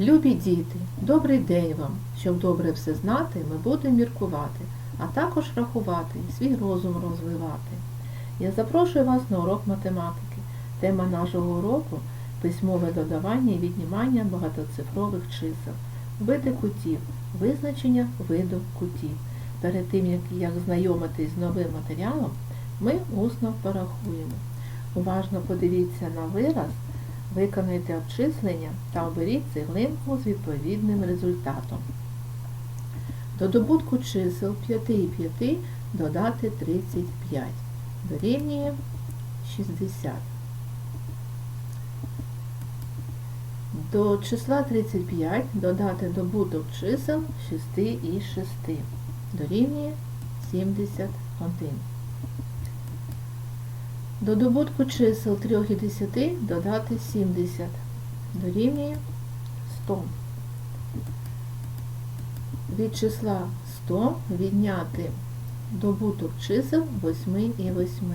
Любі діти, добрий день вам! Щоб добре все знати, ми будемо міркувати, а також рахувати свій розум розвивати. Я запрошую вас на урок математики. Тема нашого уроку письмове додавання і віднімання багатоцифрових чисел, види кутів, визначення виду кутів. Перед тим, як, знайомитись з новим матеріалом, ми усно порахуємо. Уважно подивіться на вираз, виконайте обчислення та оберіть цеглинку з відповідним результатом. До добутку чисел 5 і 5 додати 35. Дорівнює 60. До числа 35 додати добуток чисел 6 і 6. Дорівнює 71. До добутку чисел 3 і 10 додати 70. Дорівнює 100. Від числа 100 відняти добуток чисел 8 і 8.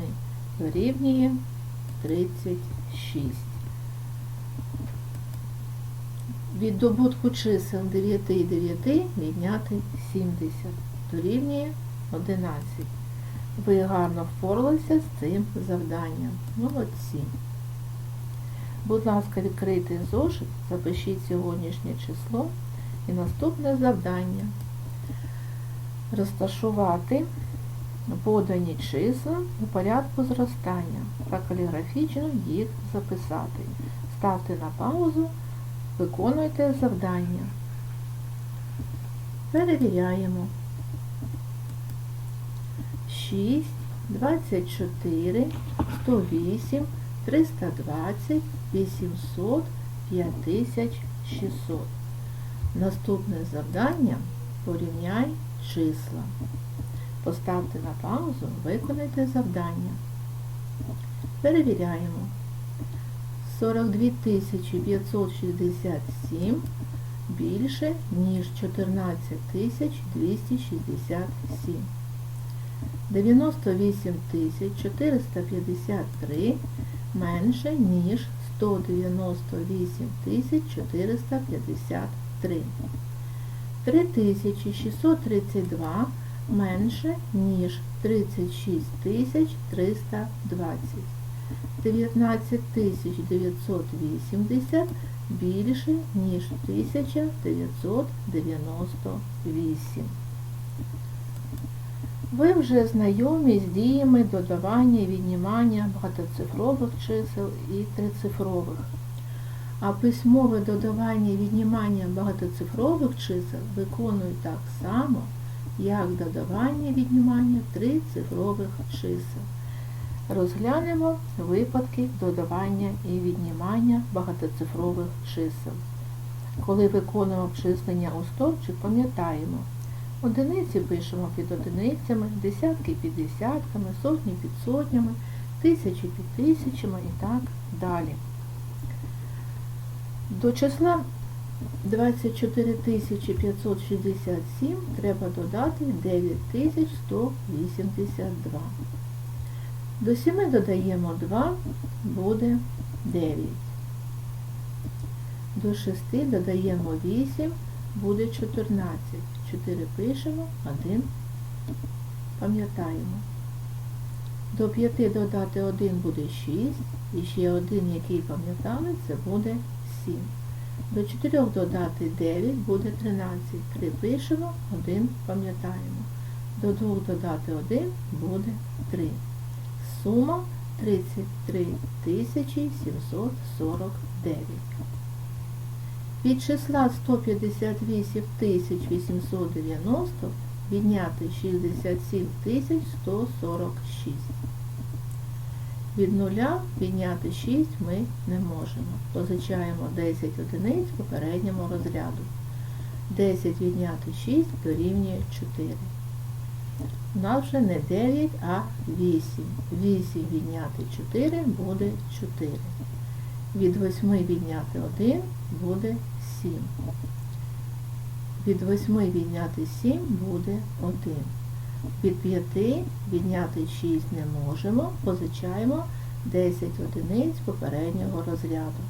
Дорівнює 36. Від добутку чисел 9 і 9 відняти 70. Дорівнює 11. Ви гарно впоралися з цим завданням. Молодці. Будь ласка, відкрийте зошит, запишіть сьогоднішнє число і наступне завдання. Розташувати подані числа у порядку зростання та каліграфічно їх записати. Ставте на паузу, виконуйте завдання. Перевіряємо. 6, 24, 108, 320, 800, 5600. Наступне завдання порівняй числа. Поставте на паузу, виконайте завдання. Перевіряємо. 42 567 більше, ніж 14 267. 98 453 менше, ніж 198 453. 3632 менше, ніж 36 320. 19 980 більше, ніж 1998. Ви вже знайомі з діями додавання і віднімання багатоцифрових чисел і трицифрових. А письмове додавання і віднімання багатоцифрових чисел виконують так само, як додавання і віднімання трицифрових чисел. Розглянемо випадки додавання і віднімання багатоцифрових чисел. Коли виконуємо обчислення у стовпчик, пам'ятаємо, Одиниці пишемо під одиницями, десятки під десятками, сотні під сотнями, тисячі під тисячами і так далі. До числа 24 567 треба додати 9182. До 7 додаємо 2, буде 9. До 6 додаємо 8, буде 14. 4 пишемо, 1 пам'ятаємо. До 5 додати 1 буде 6, і ще один, який пам'ятали, це буде 7. До 4 додати 9 буде 13. 3 пишемо, 1 пам'ятаємо. До 2 додати 1 буде 3. Сума 33 749. Від числа 158 890 відняти 67 146. Від нуля відняти 6 ми не можемо. Позичаємо 10 одиниць попередньому розряду. 10 відняти 6 дорівнює 4. У нас вже не 9, а 8. 8 відняти 4 буде 4. Від 8 відняти 1 буде 7. Від 8 відняти 7 буде 1. Від 5 відняти 6 не можемо, позичаємо 10 одиниць попереднього розряду.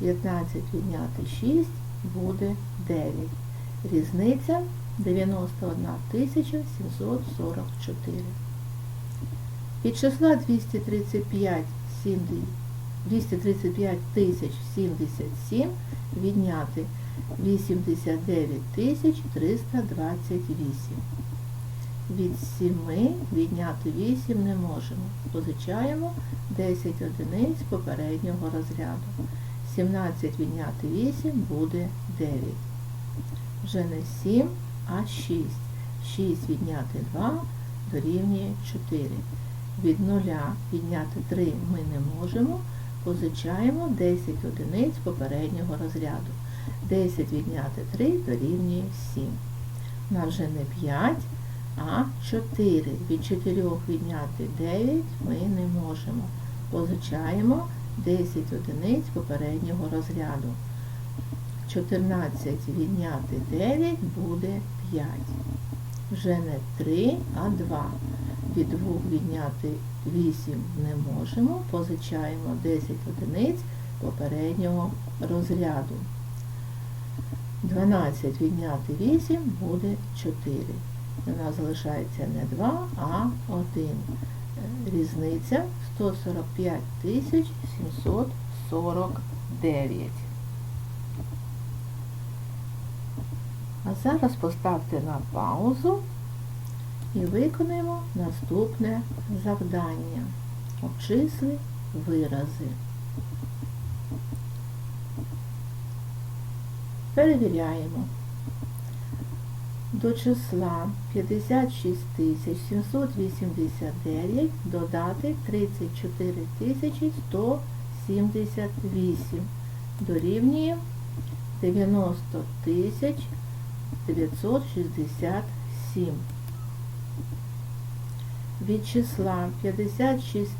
15 відняти 6 буде 9. Різниця 91 744. Від числа 235 70 235 тисяч 77 відняти 89 тисяч 328. Від 7 відняти 8 не можемо. Позичаємо 10 одиниць попереднього розряду. 17 відняти 8 буде 9. Вже не 7, а 6. 6 відняти 2 дорівнює 4. Від 0 відняти 3 ми не можемо. Позичаємо 10 одиниць попереднього розряду. 10 відняти 3 дорівнює 7. У нас вже не 5, а 4. Від 4 відняти 9 ми не можемо. Позичаємо 10 одиниць попереднього розряду. 14 відняти 9 буде 5. Вже не 3, а 2. Від 2 відняти 8 не можемо. Позичаємо 10 одиниць попереднього розряду. 12 відняти 8 буде 4. У нас залишається не 2, а 1. Різниця 145 749. А зараз поставте на паузу і виконаємо наступне завдання. Обчисли вирази. Перевіряємо. До числа 56 789 додати 34 178 дорівнює 90 тисяч 967. Від числа 56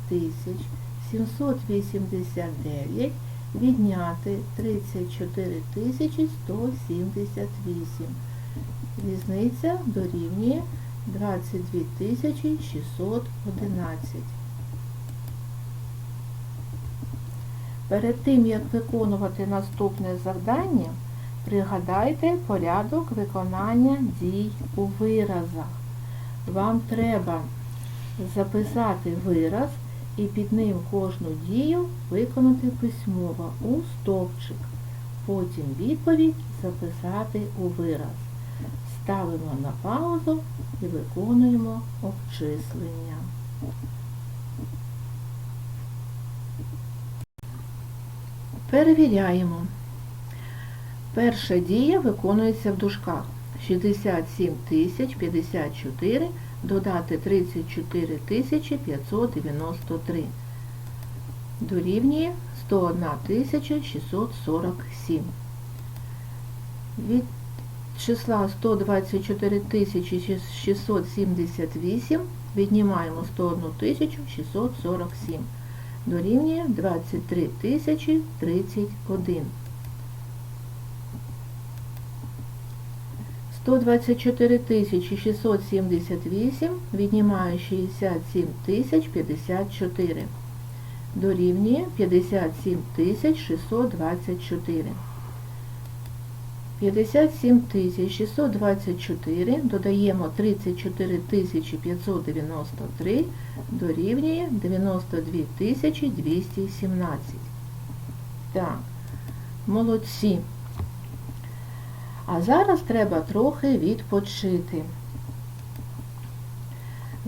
789 відняти 34 178. Різниця дорівнює 22 611. Перед тим, як виконувати наступне завдання, пригадайте порядок виконання дій у виразах. Вам треба записати вираз і під ним кожну дію виконати письмово у стовпчик. Потім відповідь записати у вираз. Ставимо на паузу і виконуємо обчислення. Перевіряємо. Перша дія виконується в дужках. 67 тисяч 54 додати 34 593 дорівнює 101 647. Від числа 124 678 віднімаємо 101 647, дорівнює 23 031. 124 тисячі 678 віднімаю 67 тисяч 54. Дорівнює 57 тисяч 624. 57 тисяч 624 додаємо 34 тисячі 593 дорівнює 92 тисячі 217. Так, молодці. А зараз треба трохи відпочити.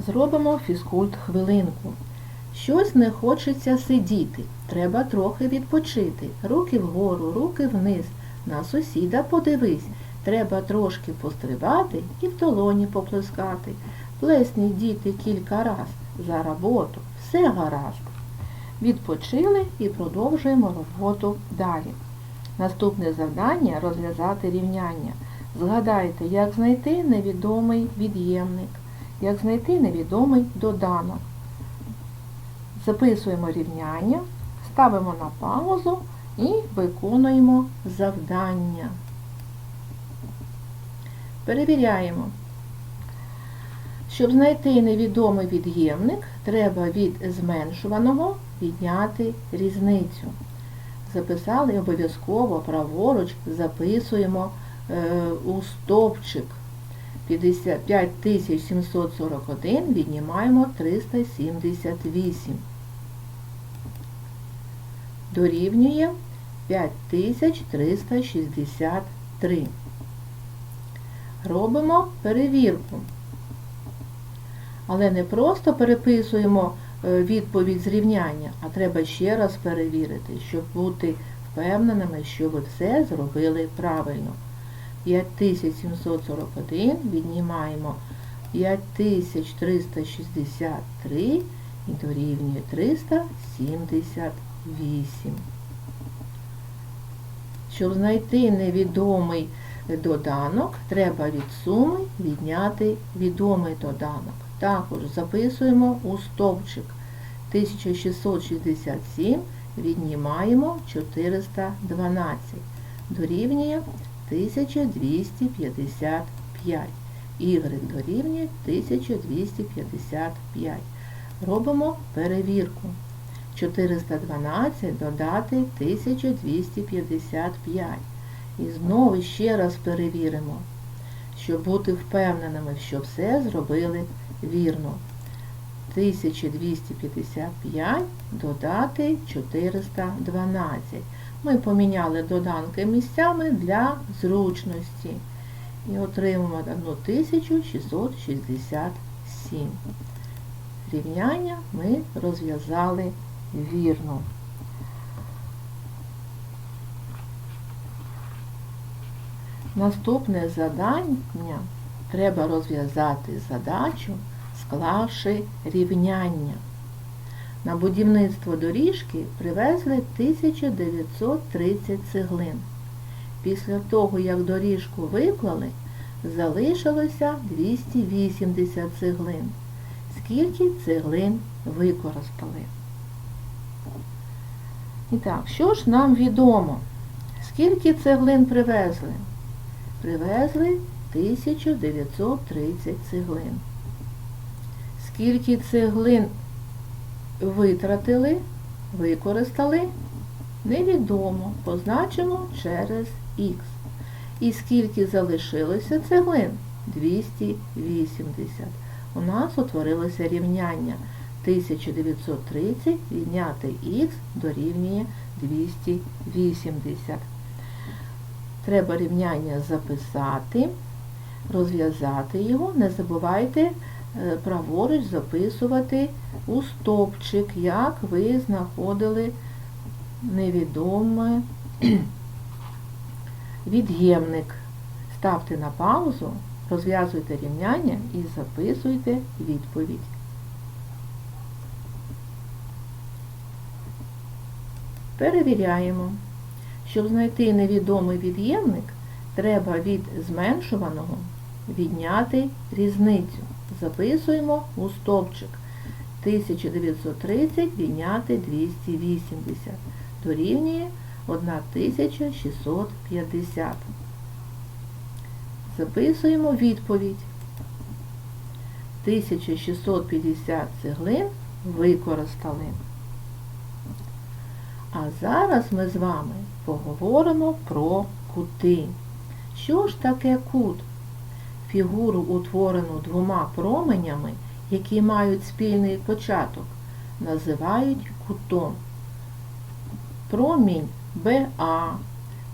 Зробимо фізкульт хвилинку. Щось не хочеться сидіти. Треба трохи відпочити. Руки вгору, руки вниз. На сусіда подивись. Треба трошки пострибати і в долоні поплескати. Плесніть діти кілька раз. За роботу. Все гаразд. Відпочили і продовжуємо роботу далі. Наступне завдання розв'язати рівняння. Згадайте, як знайти невідомий від'ємник, як знайти невідомий доданок. Записуємо рівняння, ставимо на паузу і виконуємо завдання. Перевіряємо. Щоб знайти невідомий від'ємник, треба від зменшуваного відняти різницю. Записали обов'язково праворуч записуємо е, у стовпчик 5741 віднімаємо 378. Дорівнює 5363. Робимо перевірку. Але не просто переписуємо відповідь з рівняння, а треба ще раз перевірити, щоб бути впевненими, що ви все зробили правильно. 5741 віднімаємо 5363 і дорівнює 378. Щоб знайти невідомий доданок, треба від суми відняти відомий доданок. Також записуємо у стовпчик 1667, віднімаємо 412, дорівнює 1255. Y дорівнює 1255. Робимо перевірку. 412 додати 1255. І знову ще раз перевіримо, щоб бути впевненими, що все зробили вірно. 1255 додати 412. Ми поміняли доданки місцями для зручності. І отримаємо 1667. Рівняння ми розв'язали вірно. Наступне завдання треба розв'язати задачу, склавши рівняння. На будівництво доріжки привезли 1930 цеглин. Після того, як доріжку виклали, залишилося 280 цеглин. Скільки цеглин використали? І так, що ж нам відомо? Скільки цеглин привезли? Привезли 1930 цеглин. Скільки цеглин витратили, використали, невідомо, позначимо через х. І скільки залишилося цеглин? 280. У нас утворилося рівняння 1930 відняти х дорівнює 280. Треба рівняння записати, розв'язати його. Не забувайте праворуч записувати у стовпчик, як ви знаходили невідомий від'ємник. Ставте на паузу, розв'язуйте рівняння і записуйте відповідь. Перевіряємо. Щоб знайти невідомий від'ємник, треба від зменшуваного відняти різницю. Записуємо у стовпчик 1930 відняти 280. Дорівнює 1650. Записуємо відповідь. 1650 цеглин використали. А зараз ми з вами поговоримо про кути. Що ж таке кут? Фігуру, утворену двома променями, які мають спільний початок, називають кутом. Промінь БА,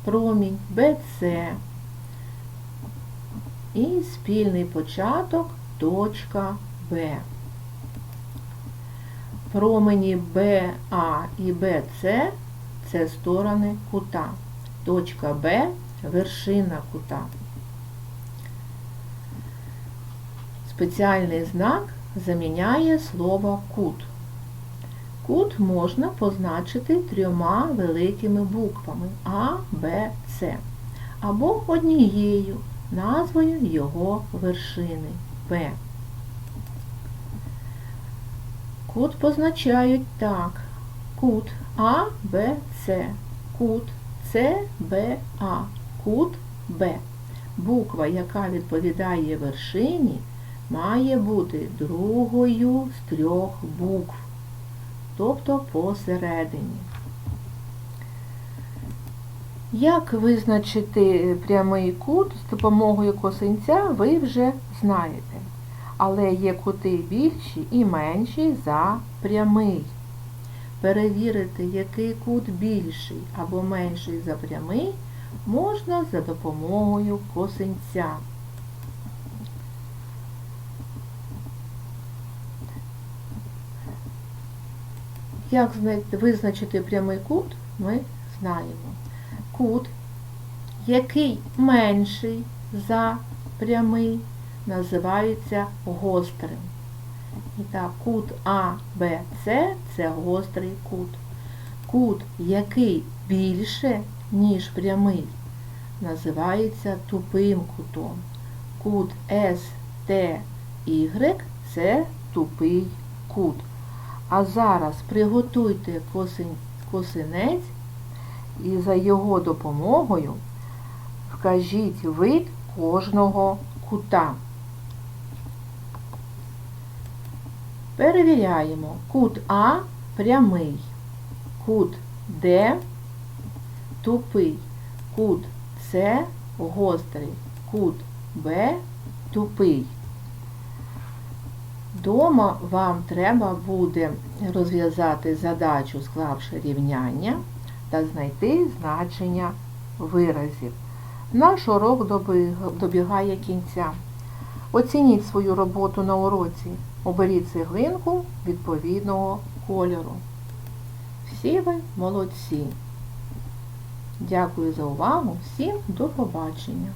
промінь БЦ і спільний початок точка Б. Промені БА і БЦ це сторони кута. Точка Б вершина кута. Спеціальний знак заміняє слово кут. Кут можна позначити трьома великими буквами А, Б, С або однією назвою його вершини П. Кут позначають так. Кут А, Б, С, кут С, Б, А, кут Б. Буква, яка відповідає вершині, має бути другою з трьох букв, тобто посередині. Як визначити прямий кут з допомогою косинця, ви вже знаєте. Але є кути більші і менші за прямий. Перевірити, який кут більший або менший за прямий, можна за допомогою косинця. Як визначити прямий кут, ми знаємо. Кут, який менший за прямий, називається гострим. І так, кут А, Б, С це гострий кут. Кут, який більше, ніж прямий, називається тупим кутом. Кут С, Т, Y це тупий кут. А зараз приготуйте косинець і за його допомогою вкажіть вид кожного кута. Перевіряємо. Кут А прямий, кут Д тупий, кут С гострий, кут Б тупий. Дома вам треба буде розв'язати задачу, склавши рівняння та знайти значення виразів. Наш урок добігає кінця. Оцініть свою роботу на уроці. Оберіть цеглинку відповідного кольору. Всі ви молодці. Дякую за увагу. Всім до побачення.